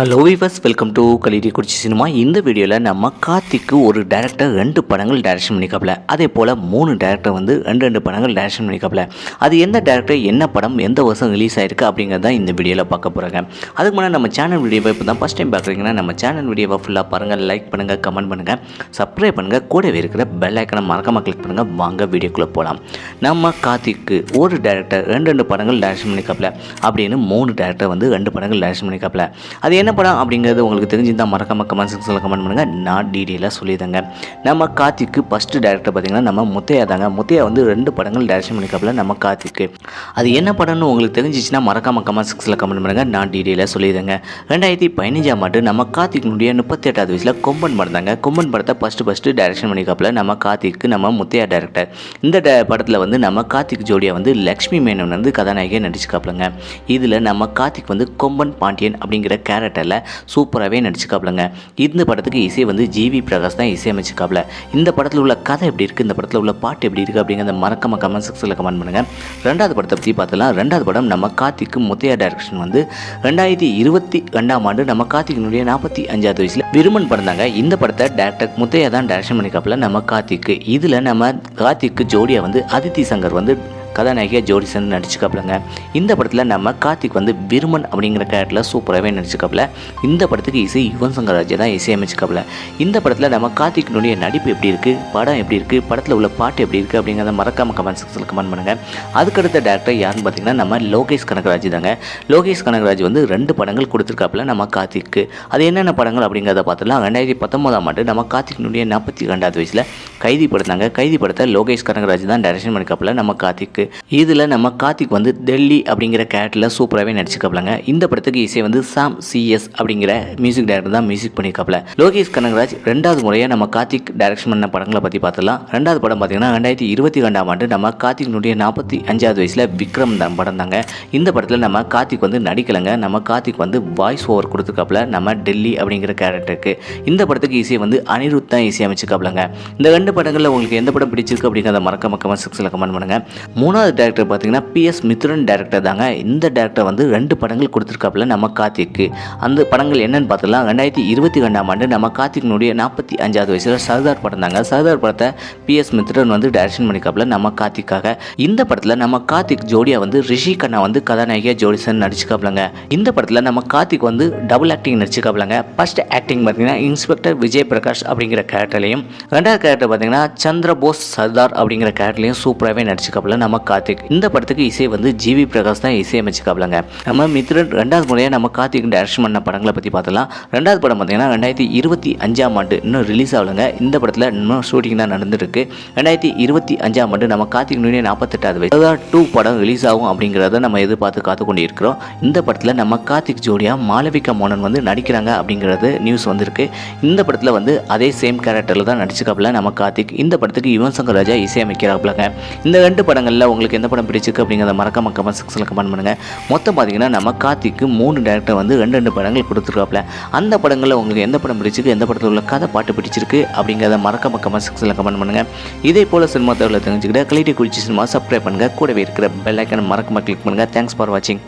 Hello viewers welcome to Kalidi Kurichi cinema இந்த வீடியோவில் நம்ம கார்த்திக்கு ஒரு டேரக்டர் ரெண்டு படங்கள் டேரக்ஷன் பண்ணிக்காப்புல அதே போல் மூணு டேரக்டர் வந்து ரெண்டு ரெண்டு படங்கள் டேரக்ஷன் பண்ணிக்காப்புல அது எந்த டேரக்டர் என்ன படம் எந்த வருஷம் ரிலீஸ் ஆயிருக்கு அப்படிங்கிறது தான் இந்த வீடியோவில் பார்க்க போகிறாங்க அதுக்கு முன்னாடி நம்ம சேனல் வீடியோவை இப்போ தான் ஃபஸ்ட் டைம் பார்க்குறீங்கன்னா நம்ம சேனல் வீடியோவை ஃபுல்லாக பாருங்கள் லைக் பண்ணுங்கள் கமெண்ட் பண்ணுங்கள் சப்ஸ்கிரைப் பண்ணுங்கள் கூடவே இருக்கிற பெல் ஐக்கனை மறக்காமல் கிளிக் பண்ணுங்கள் வாங்க வீடியோக்குள்ளே போகலாம் நம்ம கார்த்திக்கு ஒரு டேரக்டர் ரெண்டு ரெண்டு படங்கள் டேரக்ஷன் பண்ணிக்காப்புல அப்படின்னு மூணு டேரக்டர் வந்து ரெண்டு படங்கள் டேரக்ஷன் பண்ணிக்காப்புல அது என்ன என்ன படம் அப்படிங்கிறது உங்களுக்கு தெரிஞ்சிருந்தா மறக்காம கமெண்ட் செக்ஷனில் கமெண்ட் பண்ணுங்கள் நான் டீட்டெயிலாக சொல்லிடுங்க நம்ம கார்த்திக்கு ஃபஸ்ட்டு டேரக்டர் பார்த்தீங்கன்னா நம்ம முத்தையா தாங்க. முத்தையா வந்து ரெண்டு படங்கள் டேரக்ஷன் பண்ணிக்காப்புல நம்ம கார்த்திக்கு. அது என்ன படம்னு உங்களுக்கு தெரிஞ்சிச்சுன்னா மறக்காம கமெண்ட் செக்ஷனில் கமெண்ட் பண்ணுங்கள் நான் டீட்டெயிலாக சொல்லிடுங்க ரெண்டாயிரத்தி பதினஞ்சாம் ஆண்டு நம்ம கார்த்திக்னுடைய முப்பத்தி எட்டாவது வயசில் கொம்பன் படம் தாங்க. கொம்பன் படத்தை ஃபஸ்ட்டு ஃபஸ்ட்டு டேரக்ஷன் பண்ணிக்காப்புல நம்ம கார்த்திக்கு நம்ம முத்தையா டேரக்டர் இந்த படத்தில் வந்து நம்ம கார்த்திக் ஜோடியா வந்து லக்ஷ்மி மேனன் வந்து கதாநாயகியாக நடிச்சுக்காப்பிலங்க இதில் நம்ம கார்த்திக் வந்து கொம்பன் பாண்டியன் அப்படிங்கிற கேரக்டர் கேரக்டரில் சூப்பராகவே நடிச்சுக்காப்புலங்க இந்த படத்துக்கு இசை வந்து ஜிவி பிரகாஷ் தான் இசையமைச்சுக்காப்ல இந்த படத்தில் உள்ள கதை எப்படி இருக்குது இந்த படத்தில் உள்ள பாட்டு எப்படி இருக்குது அப்படிங்கிறத மறக்காம கமெண்ட் செக்ஷனில் கமெண்ட் பண்ணுங்கள் ரெண்டாவது படத்தை பற்றி பார்த்தலாம் ரெண்டாவது படம் நம்ம கார்த்திக்கு முத்தையா டைரக்ஷன் வந்து ரெண்டாயிரத்தி இருபத்தி ரெண்டாம் ஆண்டு நம்ம கார்த்திகனுடைய நாற்பத்தி அஞ்சாவது வயசில் விருமன் படம் இந்த படத்தை டேரக்டர் முத்தையா தான் டைரக்ஷன் பண்ணிக்காப்புல நம்ம கார்த்திக்கு. இதில் நம்ம கார்த்திக்கு ஜோடியாக வந்து அதித்தி சங்கர் வந்து கதாநாயகியாக ஜோடி சேர்ந்து நடிச்சுக்காப்புலங்க. இந்த படத்தில் நம்ம கார்த்திக் வந்து விருமன் அப்படிங்கிற கேரக்டரில் சூப்பராகவே நடிச்சுக்காப்புல. இந்த படத்துக்கு இசை யுவன் சங்கர் ராஜா தான் இசையமைச்சுக்காப்புல இந்த படத்தில் நம்ம கார்த்திக்கினுடைய நடிப்பு எப்படி இருக்குது படம் எப்படி இருக்குது படத்தில் உள்ள பாட்டு எப்படி இருக்குது அப்படிங்கிறத மறக்காம கமெண்ட் செக்ஷனில் கமெண்ட் பண்ணுங்கள் அதுக்கடுத்த டேரக்டர் யாருன்னு பார்த்தீங்கன்னா நம்ம லோகேஷ் கனகராஜ் தாங்க. லோகேஷ் கனகராஜ் வந்து ரெண்டு படங்கள் கொடுத்துருக்காப்புல நம்ம கார்த்திக்கு. அது என்னென்ன படங்கள் அப்படிங்கிறத பார்த்துலாம் ரெண்டாயிரத்தி பத்தொம்போதாம் ஆண்டு நம்ம கார்த்திக்கினுடைய நாற்பத்தி ரெண்டாவது வயசில் கைதி படுத்தாங்க. கைதி படத்தை லோகேஷ் கனகராஜ் தான் டைரக்ஷன் பண்ணிக்காப்புல நம்ம கார்த்திக் கார்த்திக்கு இதில் நம்ம கார்த்திக் வந்து டெல்லி அப்படிங்கிற கேரக்டரில் சூப்பராகவே நடிச்சுக்காப்புலங்க இந்த படத்துக்கு இசை வந்து சாம் சிஎஸ் அப்படிங்கிற மியூசிக் டைரக்டர் தான் மியூசிக் பண்ணிக்காப்புல லோகேஷ் கனகராஜ் ரெண்டாவது முறையாக நம்ம கார்த்திக் டைரக்ஷன் பண்ண படங்களை பற்றி பார்த்துலாம் ரெண்டாவது படம் பார்த்தீங்கன்னா ரெண்டாயிரத்தி இருபத்தி ரெண்டாம் ஆண்டு நம்ம கார்த்திக்னுடைய நாற்பத்தி அஞ்சாவது வயசில் விக்ரம் தான் படம் தாங்க இந்த படத்தில் நம்ம கார்த்திக் வந்து நடிக்கலைங்க. நம்ம கார்த்திக் வந்து வாய்ஸ் ஓவர் கொடுத்துருக்காப்புல நம்ம டெல்லி அப்படிங்கிற கேரக்டருக்கு இந்த படத்துக்கு இசை வந்து அனிருத் தான் இசையமைச்சுக்காப்புலங்க இந்த ரெண்டு படங்களில் உங்களுக்கு எந்த படம் பிடிச்சிருக்கு அப்படிங்கிறத மறக்க மக்கமாக சிக்ஸில் கமெண்ட் பண்ணுங்கள் மூணாவது டேரக்டர் பார்த்தீங்கன்னா பிஎஸ் மித்ரன் டேரக்டர் தாங்க. இந்த டேரக்டர் வந்து ரெண்டு படங்கள் கொடுத்துருக்காப்புல நம்ம கார்த்திக்கு அந்த படங்கள் என்னன்னு பார்த்தலாம் ரெண்டாயிரத்தி இருபத்தி ரெண்டாம் ஆண்டு நம்ம கார்த்திக்னுடைய நாற்பத்தி அஞ்சாவது வயசில் சர்தார் படம் தாங்க. சர்தார் படத்தை பிஎஸ் மித்ரன் வந்து டைரக்ஷன் பண்ணிக்காப்புல நம்ம கார்த்திக்காக இந்த படத்தில் நம்ம கார்த்திக் ஜோடியா வந்து ரிஷி கண்ணா வந்து கதாநாயகியாக ஜோடிசன் நடிச்சுக்காப்புலங்க இந்த படத்தில் நம்ம கார்த்திக் வந்து டபுள் ஆக்டிங் நடிச்சுக்காப்புலங்க ஃபர்ஸ்ட் ஆக்டிங் பார்த்தீங்கன்னா இன்ஸ்பெக்டர் விஜய் பிரகாஷ் அப்படிங்கிற கேரக்டர்லையும் ரெண்டாவது கேரக்டர் பார்த்தீங்கன்னா சந்திரபோஸ் சர்தார் அப்படிங்கிற கேரக்டர்லையும் சூப்பராகவே நடிச்சுக்காப்புல நம்ம கார்த்திக். இந்த படத்துக்கு இசை வந்து ஜிவி பிரகாஷ் தான் இசையமைச்சுக்காப்புலங்க நம்ம மித்ரன் ரெண்டாவது முறையாக நம்ம கார்த்திக் டைரக்ஷன் பண்ண படங்களை பற்றி பார்த்தலாம் ரெண்டாவது படம் பார்த்தீங்கன்னா ரெண்டாயிரத்தி இருபத்தி அஞ்சாம் ஆண்டு இன்னும் ரிலீஸ் ஆகலைங்க. இந்த படத்தில் இன்னும் ஷூட்டிங் தான் நடந்துருக்கு. ரெண்டாயிரத்தி இருபத்தி அஞ்சாம் ஆண்டு நம்ம கார்த்திக் நூனிய நாற்பத்தெட்டாவது வயசு டூ படம் ரிலீஸ் ஆகும் அப்படிங்கிறத நம்ம எதிர்பார்த்து காத்து கொண்டு இருக்கிறோம் இந்த படத்தில் நம்ம கார்த்திக் ஜோடியா மாளவிகா மோனன் வந்து நடிக்கிறாங்க அப்படிங்கிறது நியூஸ் வந்திருக்கு. இந்த படத்தில் வந்து அதே சேம் கேரக்டரில் தான் நடிச்சுக்காப்புல நம்ம கார்த்திக். இந்த படத்துக்கு யுவன் சங்கர் ராஜா இசையமைக்கிறாப்புலங்க இந்த ரெண்டு படங்களில் உங்களுக்கு எந்த படம் பிடிச்சிருக்கு அப்படிங்கிறத மறக்காம கமெண்ட் செக்ஷனில் கமெண்ட் பண்ணுங்கள் மொத்தம் பார்த்தீங்கன்னா நம்ம கார்த்திக்கு மூணு டேரக்டர் வந்து ரெண்டு ரெண்டு படங்கள் கொடுத்துருக்காப்புல அந்த படங்களில் உங்களுக்கு எந்த படம் பிடிச்சிருக்கு எந்த படத்தில் உள்ள கதை பாட்டு பிடிச்சிருக்கு அப்படிங்கிறத மறக்காம கமெண்ட் செக்ஷனில் கமெண்ட் பண்ணுங்கள் இதே போல் சினிமா தகவலை தெரிஞ்சுக்கிட்ட கிளிட்டி குறிச்சி சினிமா சப்ஸ்கிரைப் பண்ணுங்கள் கூடவே இருக்கிற பெல் ஐக்கனை மறக்காம கிளிக் பண்ணுங்கள் தேங்க்ஸ் ஃபார் வாட்சிங்